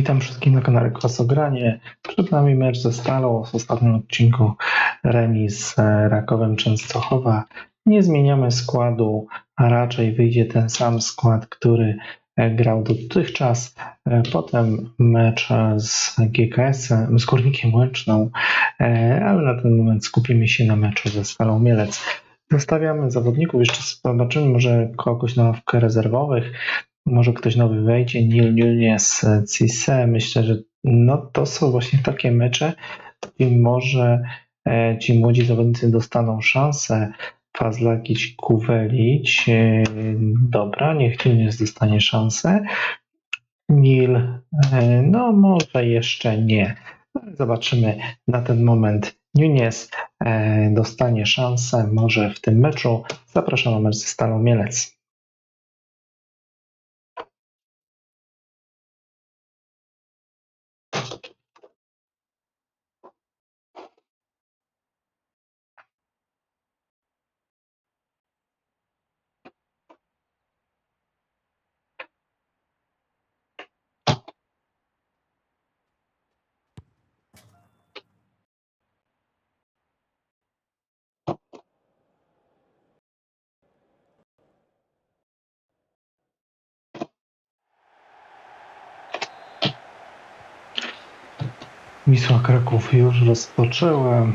Witam wszystkich na kanale Kwasogranie. Przed nami mecz ze Stalą w ostatnim odcinku remis z e, Rakowem Częstochowa. Nie zmieniamy składu, a raczej wyjdzie ten sam skład, który e, grał dotychczas. E, Potem mecz z GKS-em, z Górnikiem Łęczną, ale na ten moment skupimy się na meczu ze Stalą Mielec. Zostawiamy zawodników, jeszcze zobaczymy może kogoś na ławkę rezerwowych. Może ktoś nowy wejdzie, Neil Nunes, Cisse. Myślę, że no to są właśnie takie mecze, i może e, ci młodzi zawodnicy dostaną szansę. Fazlakić, Kuwelić. E, dobra, niech Nunes dostanie szansę. Nil, e, no może jeszcze nie. Zobaczymy na ten moment. Nunes dostanie szansę może w tym meczu. Zapraszam na mecz ze Stalą Mielec. Wisła Kraków już rozpoczęła.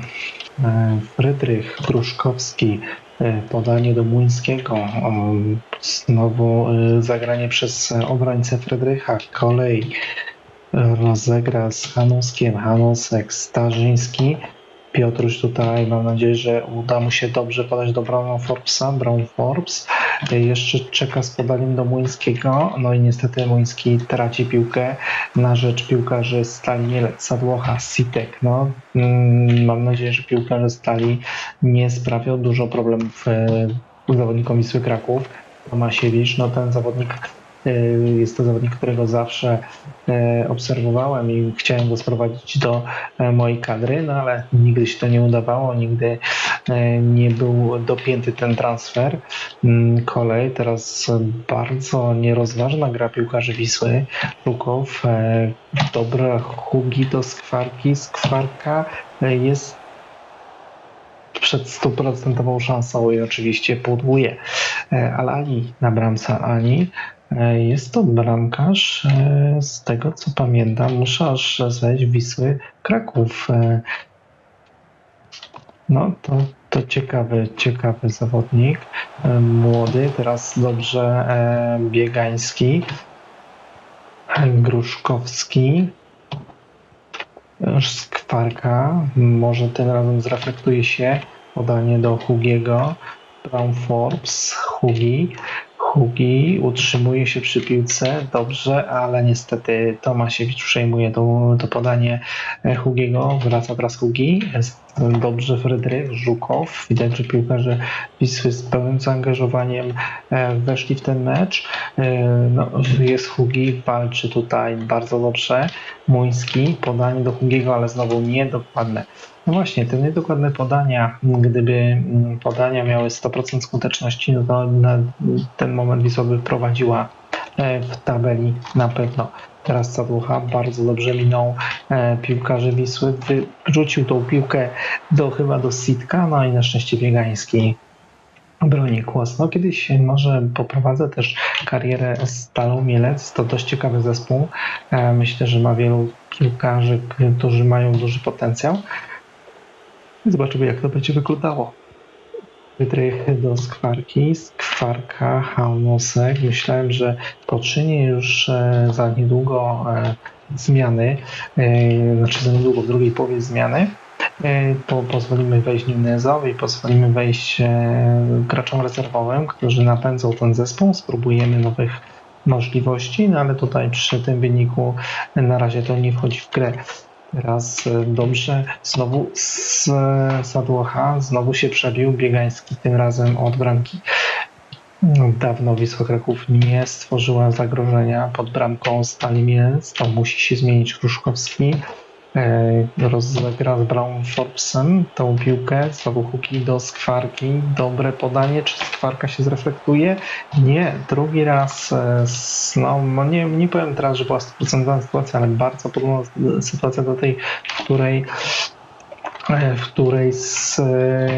E, Frydrych Gruszkowski, e, podanie do Młyńskiego. Znowu e, zagranie przez obrońcę Frydrycha. Kolej rozegra z Hanuskiem. Hanusek, Starzyński. Piotruś tutaj, mam nadzieję, że uda mu się dobrze podać do Browna Forbesa. Brown Forbes jeszcze czeka z podaniem do Młyńskiego. No i niestety Młyński traci piłkę na rzecz piłkarzy Stali Mielec, Sadłocha, Sitek. No, mm, mam nadzieję, że piłkarze Stali nie sprawią dużo problemów e, zawodnikom Wisły Kraków. Tomasiewicz, no ten zawodnik jest to zawodnik, którego zawsze e, obserwowałem i chciałem go sprowadzić do e, mojej kadry, no ale nigdy się to nie udawało, nigdy e, nie był dopięty ten transfer. Mm, Kolej, teraz bardzo nierozważna gra piłkarzy Wisły. Żukow, e, dobra hugi do skwarki, skwarka e, jest przed stuprocentową szansą i oczywiście pudłuje. E, Ale Ani na bramce Ani e, jest to bramkarz, e, z tego co pamiętam, muszę aż zejść Wisły Kraków. E, No to, to ciekawy, ciekawy zawodnik. E, Młody, teraz dobrze e, Biegański, e, Gruszkowski, e, Skwarka. Może tym razem zreflektuje się podanie do Hugiego. Brown Forbes, Hugi. Hugi utrzymuje się przy piłce dobrze, ale niestety Tomasiewicz przejmuje to, to podanie Hugiego. Wraca teraz Hugi. Dobrze Fryderyk, Żukow. Widać, że piłkarze Wisły z pełnym zaangażowaniem e, weszli w ten mecz. E, No, jest Hugi, walczy tutaj bardzo dobrze. Muński, podanie do Hugiego, ale znowu niedokładne. No właśnie, te niedokładne podania, gdyby mm, podania miały 100% skuteczności, no to na ten moment Wisła by prowadziła e, w tabeli na pewno. Teraz Sadłucha bardzo dobrze minął e, piłkarzy Wisły, wyrzucił tą piłkę do chyba do Sitka, no i na szczęście Biegański broni kłos. No kiedyś może poprowadzę też karierę Stalą Mielec, to dość ciekawy zespół. E, Myślę, że ma wielu piłkarzy, którzy mają duży potencjał. Zobaczymy, jak to będzie wyglądało. Wydrych do skwarki, skwarka, hałnosek. Myślałem, że poczyni już e, za niedługo e, zmiany, e, znaczy za niedługo w drugiej połowie zmiany. Po, pozwolimy wejść Nunezowi, pozwolimy wejść graczom rezerwowym, którzy napędzą ten zespół. Spróbujemy nowych możliwości, no ale tutaj przy tym wyniku na razie to nie wchodzi w grę. Teraz e, dobrze, znowu z Sadłocha, znowu się przebił Biegański, tym razem od bramki. No, Dawno Wisła Kraków nie stworzyła zagrożenia pod bramką Stali Mielec, to musi się zmienić Kruszkowski. E, rozegra z Brown Forbesem tą piłkę, znowu huki do skwarki, dobre podanie, czy skwarka się zreflektuje? Nie, drugi raz, e, no, no nie, nie powiem teraz, że była 100% sytuacja, ale bardzo podobna sytuacja do tej, w której e, w której z, e,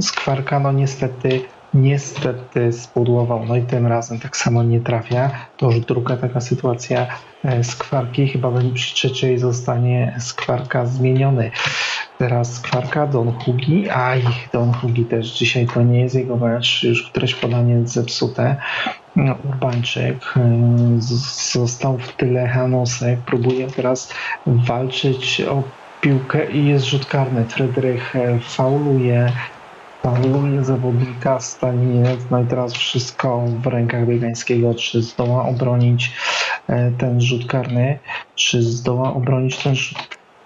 skwarka no niestety niestety spudłował, no i tym razem tak samo nie trafia. To już druga taka sytuacja e, skwarki, chyba będzie przy trzeciej zostanie skwarka zmieniony. Teraz skwarka Don Hugi, aj Don Hugi też dzisiaj to nie jest jego mecz, już któreś podanie zepsute. No, Urbańczyk e, został w tyle Hanosek, próbuje teraz walczyć o piłkę i jest rzut karny. Fredrych e, fauluje, fauluje zawodnika Staliniec, no i teraz wszystko w rękach Biegańskiego, czy zdoła obronić e, ten rzut karny, czy zdoła obronić ten rzut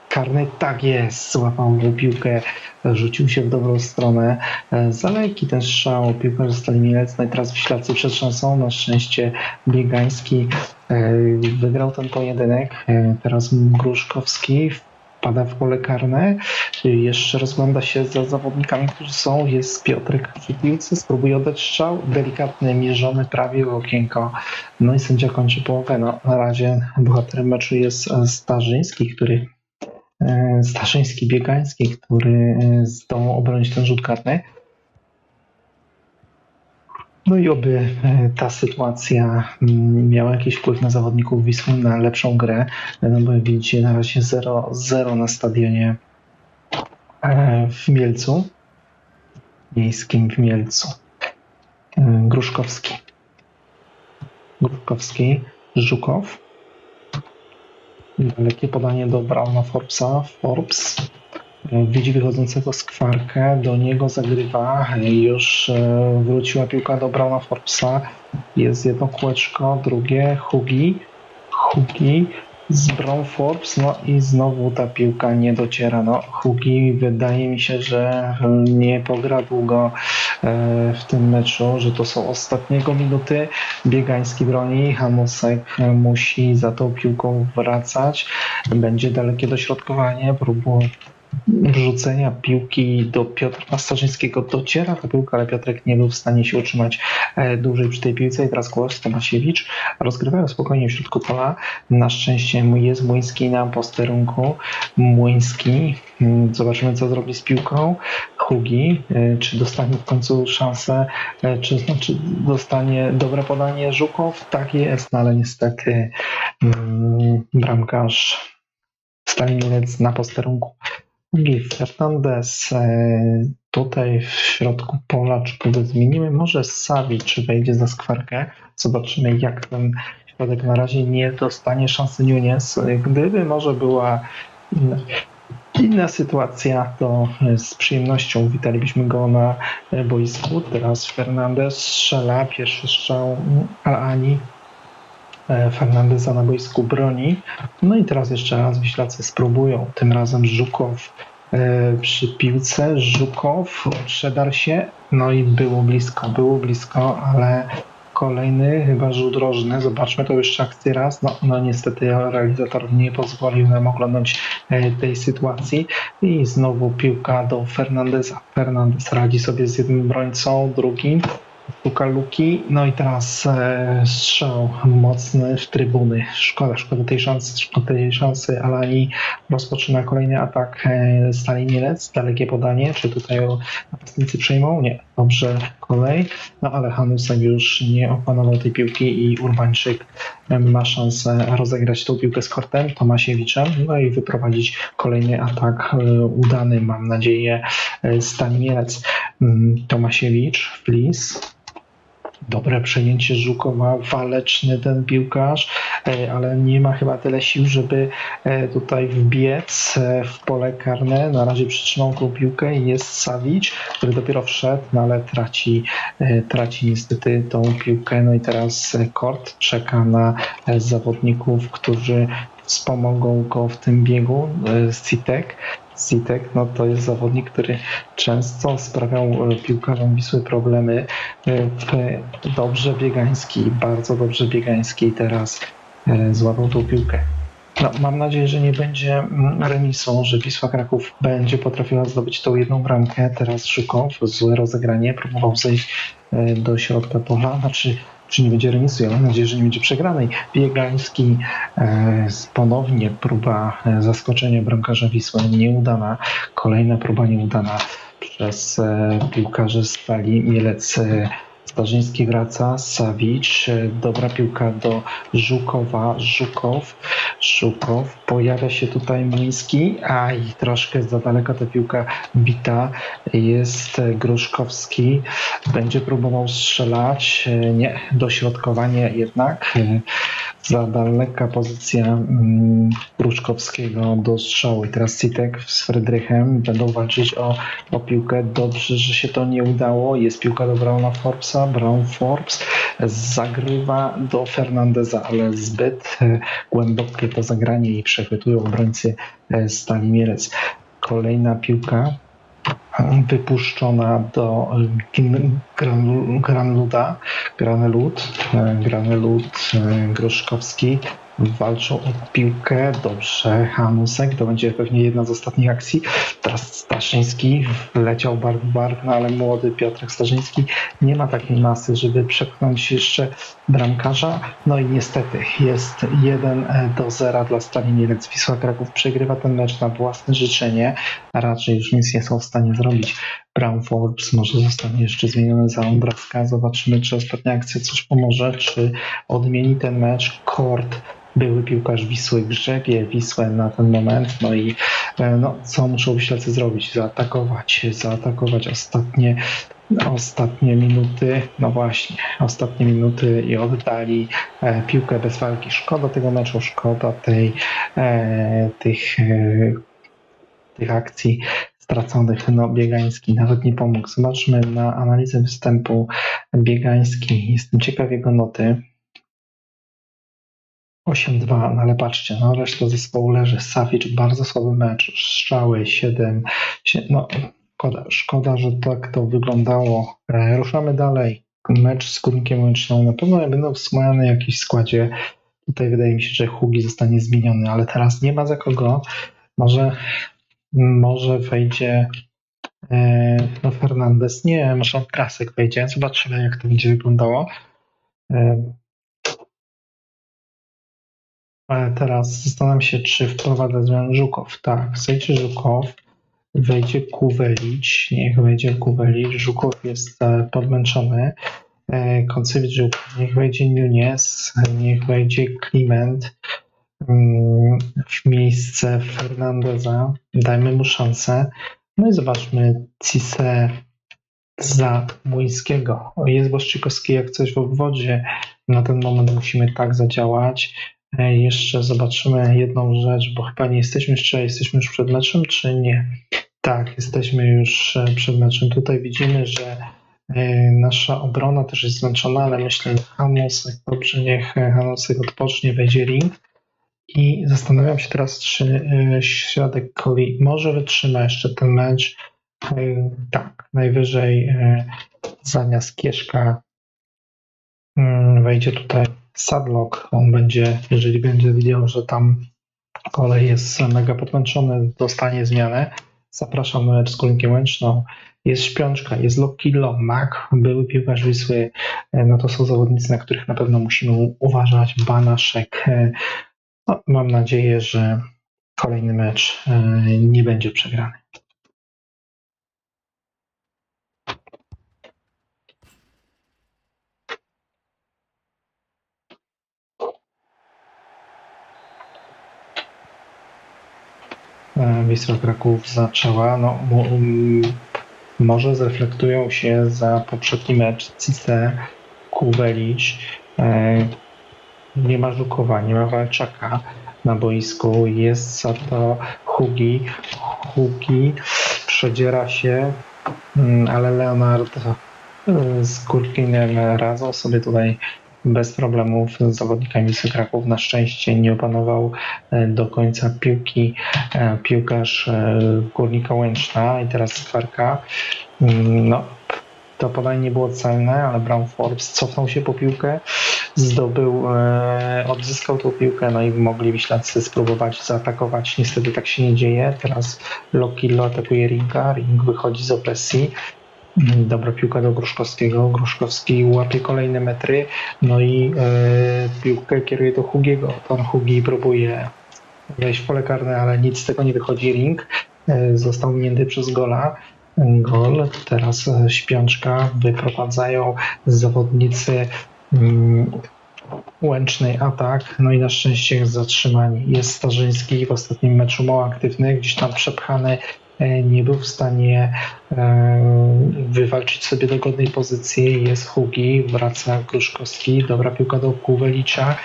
karny, tak jest, złapał mu piłkę, rzucił się w dobrą stronę, E, zalejki ten strzał, piłkarz Staliniec, no i teraz Wiślacy przed szansą, na szczęście Biegański e, wygrał ten pojedynek, teraz Gruszkowski wpada w pole karne, jeszcze rozgląda się za zawodnikami, którzy są. Jest Piotrek przy spróbuje oddać strzał. Delikatny, mierzony prawie okienko. No i sędzia kończy połowę. No, na razie bohaterem meczu jest e, Starzyński, który e, Starzyński Biegański, który e, zdołał obronić ten rzut karny. No i oby e, ta sytuacja mm, miała jakiś wpływ na zawodników Wisły, na lepszą grę, no bo widzicie na razie 0-0 na stadionie e, w Mielcu, miejskim w Mielcu. E, Gruszkowski. Gruszkowski, Żukow. Dalekie podanie do Brauna Forbesa. Forbes widzi wychodzącego skwarkę, do niego zagrywa. Już e, wróciła piłka do Brauna Forbesa. Jest jedno kółeczko, drugie Hugi. Hugi z Brown Forbes, no i znowu ta piłka nie dociera. No, Hugi wydaje mi się, że nie pogra długo e, w tym meczu, że to są ostatniego minuty. Biegański broni, Hamosek musi za tą piłką wracać. Będzie dalekie dośrodkowanie, próbu wrzucenia piłki do Piotra Starzyńskiego dociera ta piłka, ale Piotrek nie był w stanie się utrzymać e, dłużej przy tej piłce i teraz głos Tomasiewicz rozgrywają spokojnie w środku pola. Na szczęście jest Młyński na posterunku. Młyński, mm, zobaczymy co zrobi z piłką. Hugi, e, czy dostanie w końcu szansę, e, czy znaczy dostanie dobre podanie Żukow? Tak jest, no ale niestety mm, bramkarz Staliniec na posterunku. Hugi, Fernandez e, tutaj w środku pola, czy kogo zmienimy? Może Savi, czy wejdzie za skwarkę? Zobaczymy jak ten środek na razie nie dostanie szansy Nunes. Gdyby może była inna, inna sytuacja, to z przyjemnością witalibyśmy go na e, boisku. Teraz Fernandez strzela, pierwszy strzał Al-Ani. E, Fernandeza na boisku broni. No i teraz jeszcze raz Wiślacy spróbują. Tym razem Żukow e, przy piłce. Żukow przedarł się. No i było blisko, było blisko, ale kolejny chyba rzut rożny. Zobaczmy to jeszcze akcję raz. No, no niestety realizator nie pozwolił nam oglądać e, tej sytuacji. I znowu piłka do Fernandeza. Fernandez radzi sobie z jednym obrońcą, drugim. Szuka luki, no i teraz e, strzał mocny w trybuny. Szkoda, szkoda tej szansy, szkoda tej szansy. Alani rozpoczyna kolejny atak e, Stali dalekie podanie. Czy tutaj napastnicy przejmą? Nie. Dobrze, kolej. No ale Hanusek już nie opanował tej piłki i Urbańczyk e, ma szansę rozegrać tą piłkę z Kortem, Tomasiewiczem, no i wyprowadzić kolejny atak e, udany, mam nadzieję, e, Stali Mielec. Mm, Tomasiewicz, Flis. Dobre przejęcie Żukowa, waleczny ten piłkarz, e, ale nie ma chyba tyle sił, żeby e, tutaj wbiec e, w pole karne. Na razie przytrzymał tą piłkę i jest Savic, który dopiero wszedł, no ale traci, traci niestety tą piłkę. No i teraz Kort czeka na zawodników, którzy wspomogą go w tym biegu. Citek. Citek, no to jest zawodnik, który często sprawiał e, piłkarzom Wisły problemy. E, Dobrze Biegański, bardzo dobrze Biegański teraz e, złapał tą piłkę. No, mam nadzieję, że nie będzie mm, remisu, że Wisła Kraków będzie potrafiła zdobyć tą jedną bramkę. Teraz Żukow, złe rozegranie, próbował zejść do środka pola. Znaczy, czy nie będzie remisu? Ja mam nadzieję, że nie będzie przegranej. Biegański e, ponownie próba e, zaskoczenia bramkarza Wisły nieudana. Kolejna próba nieudana przez e, piłkarzy Stali Mielec. E, Starzyński wraca, Sawicz, e, dobra piłka do Żukowa, Żukow, Żukow, pojawia się tutaj Młyński, aj, troszkę za daleko ta piłka bita, jest e, Gruszkowski, będzie próbował strzelać, e, nie, dośrodkowanie jednak, za daleka pozycja mm, Gruszkowskiego do strzału. I teraz Citek z Fredrychem będą walczyć o, o piłkę, dobrze, że się to nie udało, jest piłka do Brauna Forbesa, Brown Forbes zagrywa do Fernandeza, ale zbyt e, głębokie to zagranie i przechwytują obrońcy e, Stali Mielec. Kolejna piłka wypuszczona do Granluda, Granelud, e, Granelud, e, Groszkowski walczą o piłkę, dobrze, Hanusek, to będzie pewnie jedna z ostatnich akcji, teraz Staszyński wleciał bark w bark, no ale młody Piotrek Staszyński nie ma takiej masy, żeby przepchnąć jeszcze bramkarza. No i niestety jest 1 do 0 dla Stali Mielec. Wisła Kraków przegrywa ten mecz na własne życzenie, raczej już nic nie są w stanie zrobić. Brown Forbes może zostanie jeszcze zmieniony za Ombrowska. Zobaczymy, czy ostatnia akcja coś pomoże, czy odmieni ten mecz. Kord, były piłkarz Wisły, grzebie Wisłę na ten moment. No i e, no, co muszą Wiślacy zrobić? Zaatakować, zaatakować ostatnie Ostatnie minuty, no właśnie, ostatnie minuty i oddali e, piłkę bez walki. Szkoda tego meczu, szkoda tej, e, tych, e, tych akcji straconych. No, Biegański nawet nie pomógł. Zobaczmy na analizę występu Biegański. Jestem ciekaw jego noty. 8-2, no ale patrzcie, no reszta zespołu leży. Savic, bardzo słaby mecz, strzały 7, no Szkoda, szkoda, że tak to wyglądało. E, ruszamy dalej. Mecz z Górnikiem Łęczną. Na pewno będą wspomniane w jakimś składzie. Tutaj wydaje mi się, że Hugi zostanie zmieniony, ale teraz nie ma za kogo. Może, może wejdzie e, no Fernandez. Nie, może Krasek wejdzie. Zobaczymy, jak to będzie wyglądało. E, ale teraz zastanawiam się, czy wprowadza zmianę Żukow. Tak, zejdzie Żukow wejdzie Kuwelić, niech wejdzie Kuwelić, Żukow jest e, podmęczony, Koncewicz Żukow, niech wejdzie Nunes, niech wejdzie Kliment w miejsce Fernandeza, dajmy mu szansę, no i zobaczmy Cisse za Młyńskiego. O, Jest Błaszczykowski jak coś w obwodzie, na ten moment musimy tak zadziałać. E, Jeszcze zobaczymy jedną rzecz, bo chyba nie jesteśmy jeszcze, jesteśmy już przed meczem, czy nie? Tak, jesteśmy już e, przed meczem. Tutaj widzimy, że e, nasza obrona też jest zmęczona, ale myślę, że Hamusek, dobrze, niech Hamusek odpocznie, wejdzie ring. I zastanawiam się teraz, czy e, środek Koli może wytrzyma jeszcze ten mecz. E, Tak, najwyżej e, zamiast Kieszka mm, wejdzie tutaj Sadlock. On będzie, jeżeli będzie widział, że tam kolej jest mega podmęczony, dostanie zmianę. Zapraszam mecz z Kulinkiem Łęczną. Jest Śpiączka, jest Lokilo, Mak, były piłkarz Wisły. No to są zawodnicy, na których na pewno musimy uważać. Banaszek. E, No, mam nadzieję, że kolejny mecz e, nie będzie przegrany. E, Wisła Kraków zaczęła. No, może zreflektują się za poprzedni mecz Cisse, Kuwelić. E, Nie ma Żukowa, nie ma Walczaka na boisku. Jest za to Hugi. Hugi przedziera się, mm, ale Leonard e, z Kurkinem radzą sobie tutaj bez problemów z zawodnikami Wisły Kraków. Na szczęście nie opanował e, do końca piłki e, piłkarz e, Górnika Łęczna i teraz Skwarka. Mm, No, To podanie nie było celne, ale Brown Forbes cofnął się po piłkę, zdobył, e, odzyskał tą piłkę, no i mogli Wiślacy spróbować zaatakować. Niestety tak się nie dzieje. Teraz Lokillo atakuje Ringa, Ring wychodzi z opresji. Dobra piłka do Gruszkowskiego. Gruszkowski łapie kolejne metry, no i e, piłkę kieruje do Hugiego. Pan Hugi próbuje wejść w pole karne, ale nic z tego nie wychodzi. Ring e, został minięty przez gola. Gol, teraz śpiączka, wyprowadzają zawodnicy Łęcznej atak, no i na szczęście jest zatrzymani. Jest Starzyński w ostatnim meczu mało aktywny, gdzieś tam przepchany, e, nie był w stanie e, wywalczyć sobie dogodnej pozycji. Jest Hugi, wraca Gruszkowski, dobra piłka do Kuwelicza.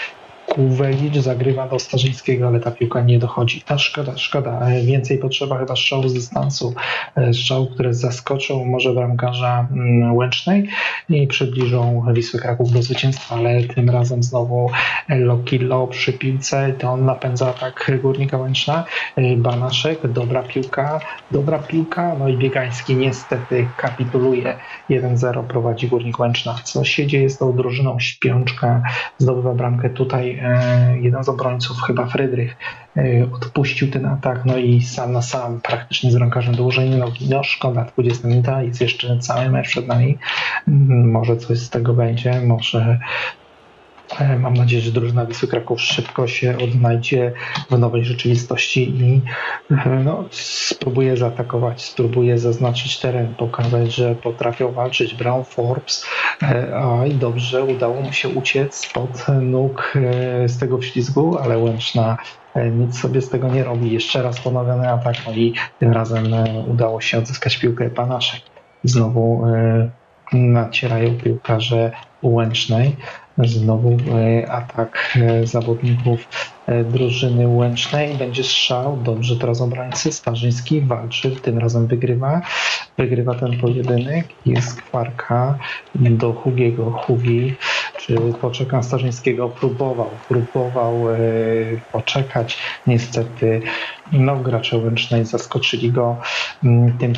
Kuwelicz zagrywa do Starzyńskiego, ale ta piłka nie dochodzi. A szkoda, szkoda. E, Więcej potrzeba chyba strzału z dystansu. E, Strzału, które zaskoczą może bramkarza mm, Łęcznej i przybliżą Wisły Kraków do zwycięstwa, ale tym razem znowu Lokillo przy piłce, to on napędza atak Górnika Łęczna. E, Banaszek, dobra piłka, dobra piłka, no i Biegański niestety kapituluje. 1-0 prowadzi Górnik Łęczna. Co się dzieje z tą drużyną? Śpiączka zdobywa bramkę tutaj. E, jeden z obrońców, chyba Frydrych, e, odpuścił ten atak, no i sam na sam praktycznie z rękarzem dołożenie nogi. No szkoda, 20 minuta, jest jeszcze cały mecz przed nami. Mm, Może coś z tego będzie, może Mam nadzieję, że drużyna Wisły Kraków szybko się odnajdzie w nowej rzeczywistości i e, no, spróbuje zaatakować, spróbuje zaznaczyć teren, pokazać, że potrafią walczyć. Brown Forbes, e, a i dobrze udało mu się uciec spod nóg e, z tego wślizgu, ale Łęczna e, nic sobie z tego nie robi. Jeszcze raz ponowiony atak, no i tym razem e, udało się odzyskać piłkę Panaszek. Znowu e, nacierają piłkarze Łęcznej. Znowu e, atak e, zawodników e, drużyny Łęcznej. Będzie strzał. Dobrze teraz obrońcy. Starzyński walczy, tym razem wygrywa. Wygrywa ten pojedynek. Jest kwarka do Hugiego. Hugi, czy poczeka Starzyńskiego? Próbował, próbował poczekać. Niestety no, gracze Łęcznej zaskoczyli go mm, tym,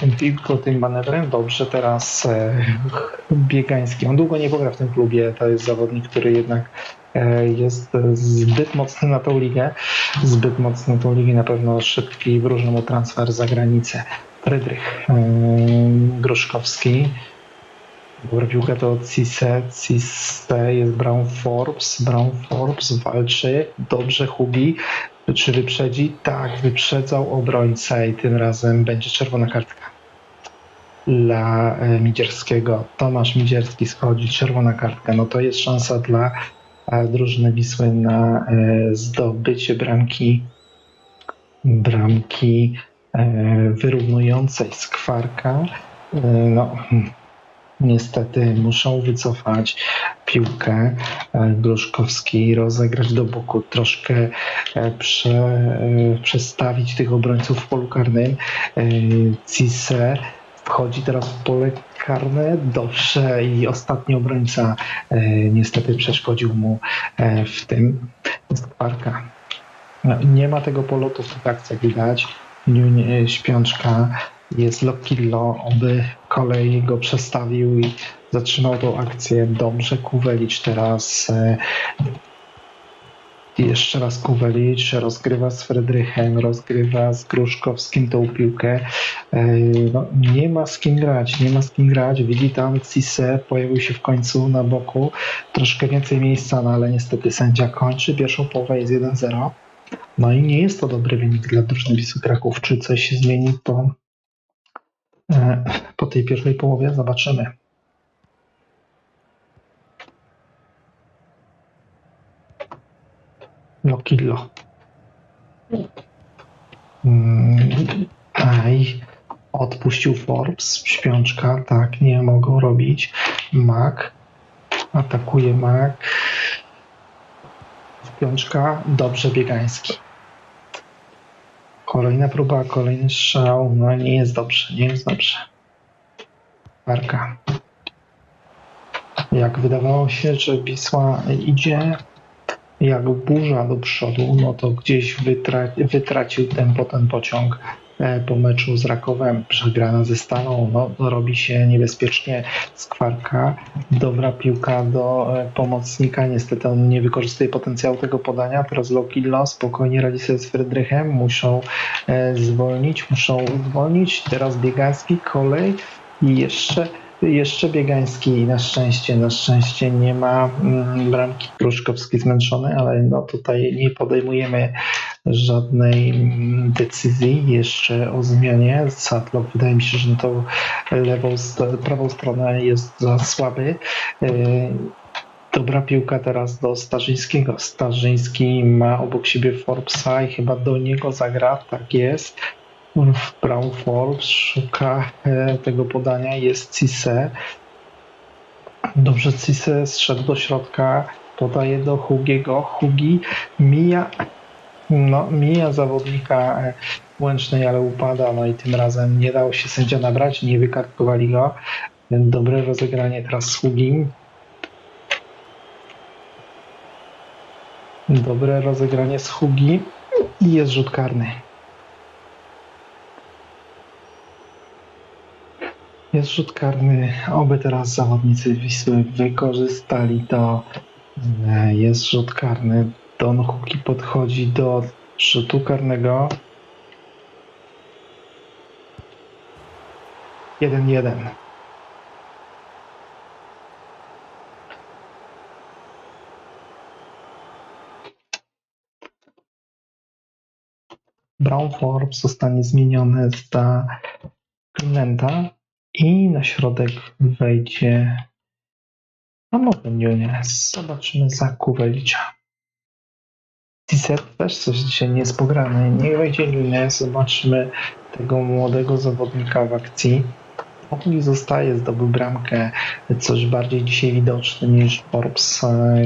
tym piłką, tym manewrem. Dobrze teraz e, Biegański. On długo nie pogra w tym klubie. To jest zawodnik, który jednak e, jest zbyt mocny na tą ligę. Zbyt mocny na tą ligę. Na pewno szybki wróży mu transfer za granicę. Frydrych e, Gruszkowski. Dobra piłka to Cisse, Cisse jest Brown Forbes, Brown Forbes walczy, dobrze Hugi, czy wyprzedzi? Tak, wyprzedzał obrońcę i tym razem będzie czerwona kartka dla e, Midzierskiego. Tomasz Midzierski schodzi, czerwona kartka. No to jest szansa dla e, drużyny Wisły na e, zdobycie bramki bramki wyrównującej skwarka. No, niestety muszą wycofać piłkę. E, Gruszkowski rozegrać do boku, troszkę e, prze, e, przestawić tych obrońców w polu karnym. Cisse wchodzi teraz w pole karne, dobrze i ostatni obrońca niestety przeszkodził mu w tym. Kwarka. No, nie ma tego polotu w tych akcjach widać. Śpiączka jest Lokillo, oby kolej go przestawił i zatrzymał tą akcję. Dobrze, Kuwelicz teraz e, jeszcze raz Kuwelicz rozgrywa z Fredrychem, rozgrywa z Gruszkowskim tą piłkę. E, No, nie ma z kim grać, nie ma z kim grać. Widzi tam Cisse, pojawił się w końcu na boku. Troszkę więcej miejsca, no ale niestety sędzia kończy. Pierwszą połowę jest 1-0. No i nie jest to dobry wynik dla drużyny Wisły Kraków. Czy coś się zmieni po, po tej pierwszej połowie? Zobaczymy. Lokillo. Mm, Aj, odpuścił Forbes, śpiączka, tak, nie mogą robić. Mac, atakuje Mac. Śpiączka, dobrze biegański. Kolejna próba, kolejny strzał, no nie jest dobrze, nie jest dobrze. Parka. Jak wydawało się, że Wisła idzie jak burza do przodu, no to gdzieś wytra- wytracił tempo ten pociąg po meczu z Rakowem, przegrana ze Stalą, no robi się niebezpiecznie skwarka. Dobra piłka do e, pomocnika, niestety on nie wykorzystuje potencjału tego podania. Teraz Lokillo spokojnie radzi sobie z Frydrychem, muszą e, zwolnić, muszą zwolnić. Teraz Biegański, kolej i jeszcze jeszcze Biegański na szczęście, na szczęście nie ma mm, bramki Pruszkowski zmęczony, ale no tutaj nie podejmujemy żadnej decyzji jeszcze o zmianie. Sadlock wydaje mi się, że tą lewą, prawą stronę jest za słaby. Yy, Dobra piłka teraz do Starzyńskiego. Starzyński ma obok siebie Forbesa i chyba do niego zagra, tak jest. Brown Forbes szuka e, tego podania, jest Cisse. Dobrze, Cisse zszedł do środka, podaje do Hugiego. Hugi mija, no, mija zawodnika e, Łęcznej, ale upada, no i tym razem nie dało się sędzia nabrać, nie wykartkowali go. Dobre rozegranie teraz z Hugim. Dobre rozegranie z Hugi i jest rzut karny. Jest rzut karny. Oby teraz zawodnicy Wisły wykorzystali to. E, Jest rzut karny. Don Huki podchodzi do rzutu karnego. 1-1. Brown Forbes zostanie zmieniony za Clementa i na środek wejdzie a może Nunes. Zobaczymy za Kuwelicia. Tiset też coś dzisiaj nie jest pograny. Niech wejdzie Nunes. Zobaczymy tego młodego zawodnika w akcji. Populi zostaje, zdobył bramkę. Coś bardziej dzisiaj widoczny niż Forbes. E,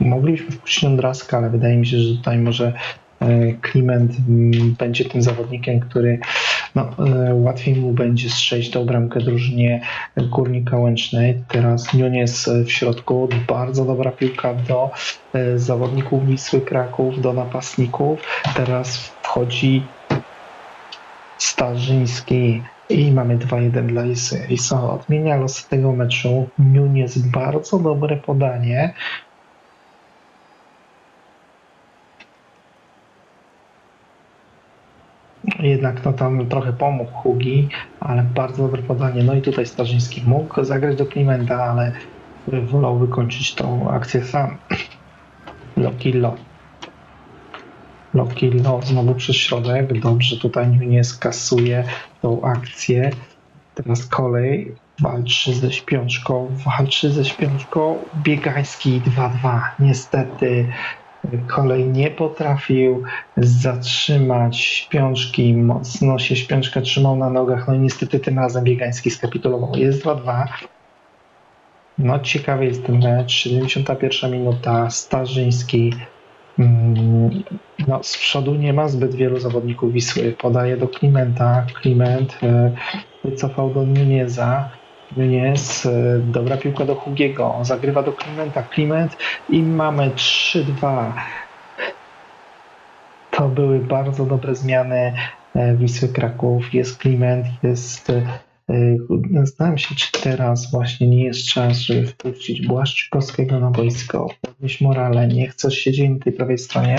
Moglibyśmy wpuścić Ondraska, ale wydaje mi się, że tutaj może e, Kliment mm, będzie tym zawodnikiem, który no, e, łatwiej mu będzie strzelić tą bramkę drużynie Górnika Łęcznej. Teraz Nunes w środku, bardzo dobra piłka do e, zawodników Wisły Kraków, do napastników. Teraz wchodzi Starzyński i mamy 2-1 dla Isy. Odmienia los tego meczu. Nunes bardzo dobre podanie. Jednak no tam trochę pomógł Hugi, ale bardzo dobre podanie. No i tutaj Starzyński mógł zagrać do Klimenta, ale wolał wykończyć tą akcję sam. Lokillo. Lokillo znowu przez środek. Dobrze tutaj nie skasuje tą akcję. Teraz kolej walczy ze śpiączką, walczy ze śpiączką. Biegański 2-2. Niestety kolej nie potrafił zatrzymać śpiączki. Mocno się śpiączka trzymał na nogach. No i niestety tym razem Biegański skapitulował. Jest 2-2. No ciekawy jest ten mecz. 71 minuta. Starzyński. Mm, No, z przodu nie ma zbyt wielu zawodników Wisły. Podaje do Klimenta. Kliment e, wycofał do Nuneza. Nunez, e, dobra piłka do Hugiego. Zagrywa do Klimenta. Kliment i mamy 3-2. To były bardzo dobre zmiany e, Wisły Kraków. Jest Kliment, jest. e, Zastanawiam się, czy teraz właśnie nie jest czas, żeby wpuścić Błaszczykowskiego na boisko, podnieść morale. Nie chcesz siedzieć na tej prawej stronie.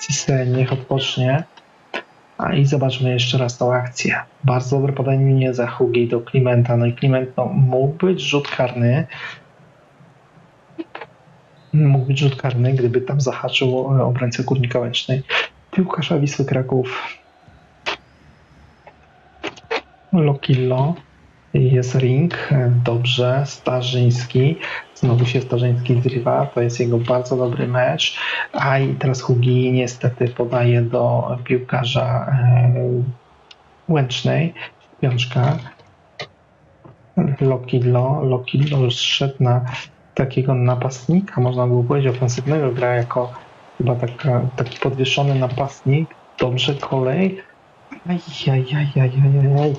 Cisse niech odpocznie. A i zobaczmy jeszcze raz tą akcję. Bardzo dobre podanie mnie za Hugi do Klimenta. No i Kliment no, mógł być rzut karny. Mógł być rzut karny, gdyby tam zahaczył obrońcę Górnika Łęcznej. Piłkarza Wisły Kraków. Lokillo. Jest ring. Dobrze. Starzyński. Znowu się Starzyński zrywa. To jest jego bardzo dobry mecz. A i teraz Hugi niestety podaje do piłkarza e, Łęcznej. Piączka. Lokillo. Lokillo już szedł na takiego napastnika, można było powiedzieć ofensywnego, gra jako chyba taka, taki podwieszony napastnik. Dobrze kolej. Ajajajajajaj.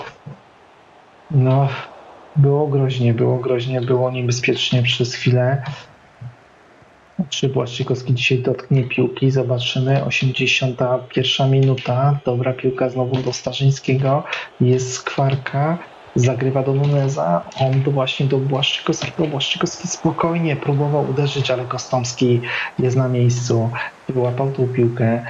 No, było groźnie, było groźnie, było niebezpiecznie przez chwilę. Czy Błaszczykowski dzisiaj dotknie piłki? Zobaczymy. 81 minuta. Dobra piłka znowu do Starzyńskiego. Jest skwarka. Zagrywa do Nuneza. On do właśnie do Błaszczykowskiego. Błaszczykowski spokojnie próbował uderzyć, ale Kostomski jest na miejscu. Wyłapał tą piłkę.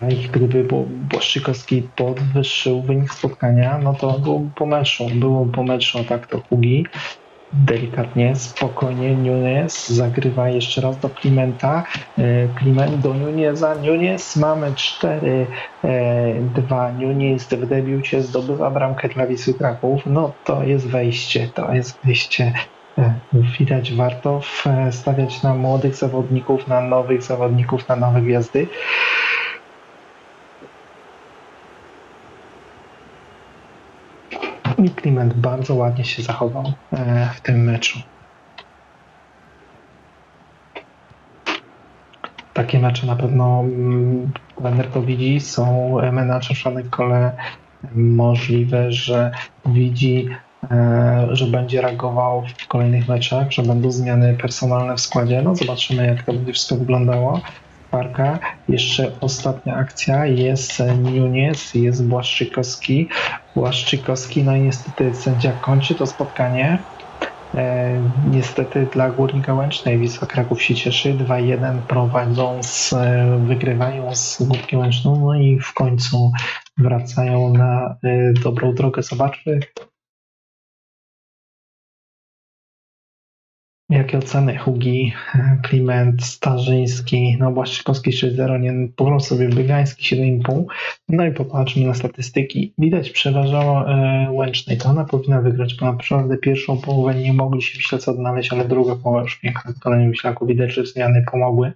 A i gdyby Bł- Błaszczykowski podwyższył wynik spotkania, no to było po meczu. Było po meczu, tak to Hugi. Delikatnie, spokojnie Nunes zagrywa jeszcze raz do Klimenta. E, Kliment do Nuneza. Nunes mamy 4-2. Nunes w debiucie zdobywa bramkę dla Wisły Kraków. No to jest wejście, to jest wejście. E, Widać, warto stawiać na młodych zawodników, na nowych zawodników, na nowe gwiazdy. Bardzo ładnie się zachował e, w tym meczu. Takie mecze na pewno mm, trener to widzi. Są menadżer w szalonej kole możliwe, że widzi, e, że będzie reagował w kolejnych meczach, że będą zmiany personalne w składzie. No zobaczymy, jak to będzie wszystko wyglądało. Parka. Jeszcze ostatnia akcja. Jest Nunes, jest Błaszczykowski. Błaszczykowski, no i niestety sędzia kończy to spotkanie. E, niestety dla Górnika Łęcznej Wisła Kraków się cieszy. 2-1 prowadzą, z, e, wygrywają z Górkiem Łęczną, no i w końcu wracają na e, dobrą drogę. Zobaczmy, Jakie oceny Hugi, Kliment, Starzyński, no Błaszczykowski 6-0, nie pograł sobie Bygański 7,5. No i popatrzmy na statystyki. Widać przeważało e, Łęcznej, to ona powinna wygrać, bo naprawdę pierwszą połowę nie mogli się Wiślacy odnaleźć, ale druga połowa już piękna kolejnym Wiślaku. Widać, że zmiany pomogły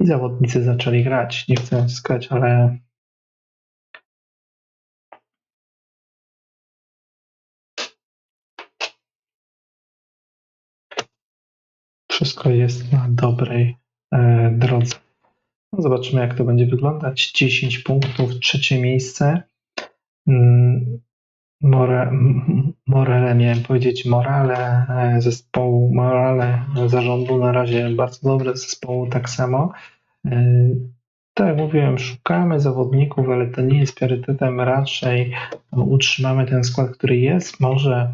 i zawodnicy zaczęli grać. Nie chcę skać, ale wszystko jest na dobrej e, drodze. No, zobaczymy, jak to będzie wyglądać. 10 punktów, trzecie miejsce. Mm, More, miałem powiedzieć, morale e, zespołu, morale zarządu na razie bardzo dobre, zespołu tak samo. E, Tak jak mówiłem, szukamy zawodników, ale to nie jest priorytetem. Raczej utrzymamy ten skład, który jest. Może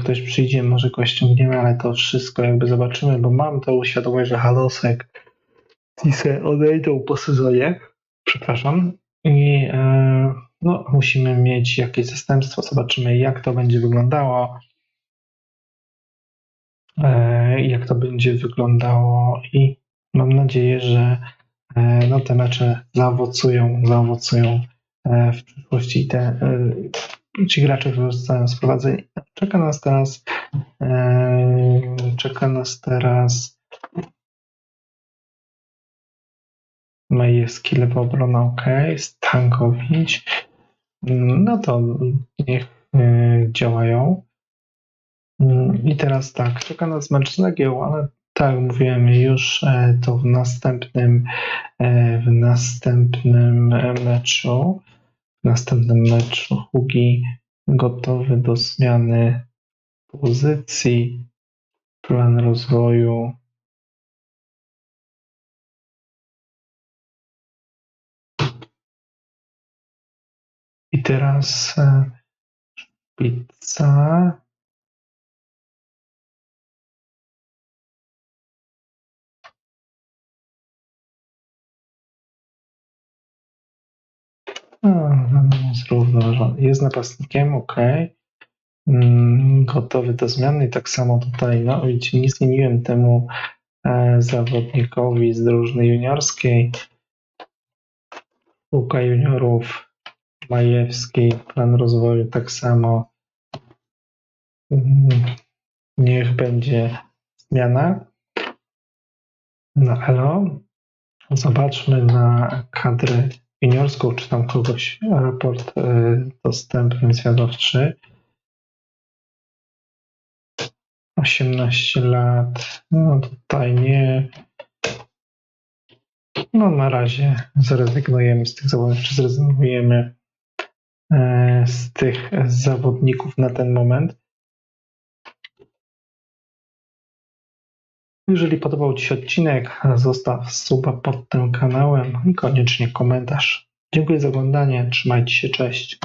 ktoś przyjdzie, może kogoś ściągniemy, ale to wszystko jakby zobaczymy, bo mam to świadomość, że Halosek Tise odejdą po sezonie. Przepraszam. I e, no, musimy mieć jakieś zastępstwo. Zobaczymy, jak to będzie wyglądało. E, jak to będzie wyglądało i mam nadzieję, że e, no, te mecze zaowocują, zaowocują e, w przyszłości i te e, ci gracze, którzy zostają sprowadzeni. Czeka nas teraz e, czeka nas teraz Majewski, lewa obrona ok, Stankowicz, no to niech e, działają. I teraz tak, czeka nas mecz z Legią, ale tak jak mówiłem już, e, to w następnym w następnym meczu następnym meczu Hugi gotowy do zmiany pozycji, plan rozwoju. I teraz e, pizza. Zrównoważony. Jest napastnikiem, ok. Mm, Gotowy do zmiany. I tak samo tutaj, no widzicie, nie zmieniłem temu e, zawodnikowi z drużyny juniorskiej. Łuka juniorów, Majewski, plan rozwoju tak samo. Mm, Niech będzie zmiana. No elo. Zobaczmy na kadrę juniorską, czy tam kogoś raport e, dostępny zwiadowczy. 18 lat. No tutaj nie. No na razie zrezygnujemy z tych zawodników, czy zrezygnujemy e, z tych zawodników na ten moment. Jeżeli podobał Ci się odcinek, zostaw suba pod tym kanałem i koniecznie komentarz. Dziękuję za oglądanie, trzymajcie się, cześć.